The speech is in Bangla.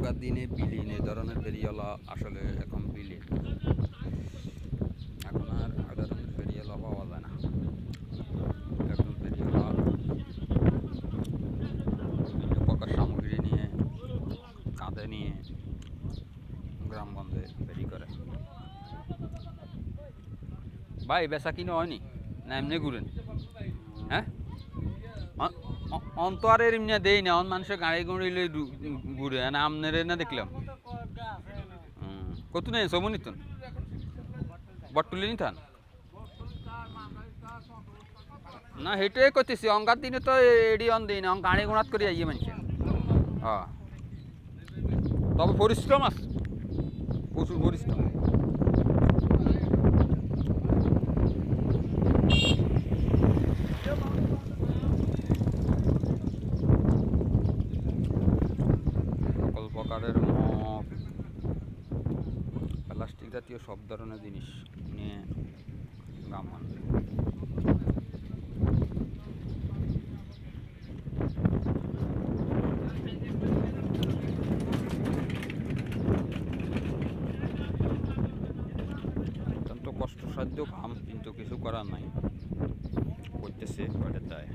এখনকার দিনে বিলীন, এই ধরনের ফেরিওয়ালা আসলে এখন বিলীন। এখন আর ওই ধরনের ফেরিওয়ালা পাওয়া যায় না। এখন ফেরিওয়ালা বিভিন্ন প্রকার সামগ্রী নিয়ে, কাঁধে নিয়ে গ্রামগঞ্জে ফেরি করে। ভাই, বেচা কিনে হয়নি? না, এমনি ঘুরেন। হ্যাঁ? অ- অ- অন্ত আর এমনি দেই না, অন মানুষের গাড়ি গুড়ি লই ঘুরে না আমনের না দেখলাম। কত নেই সমনি তো বট্টুলি নি থান না হেঁটে করতেছি অঙ্কার দিনে তো এডি অন দিই না গাড়ি গুণাত করে আইয়ে মানুষের হ্যাঁ তবে পরিশ্রম আছে। প্রচুর পরিশ্রম। জাতীয় সব ধরনের জিনিস নিয়ে গ্রাম অত্যন্ত কষ্টসাধ্য কাম, কিন্তু কিছু করার নাই। করতেছে ওটা তাই।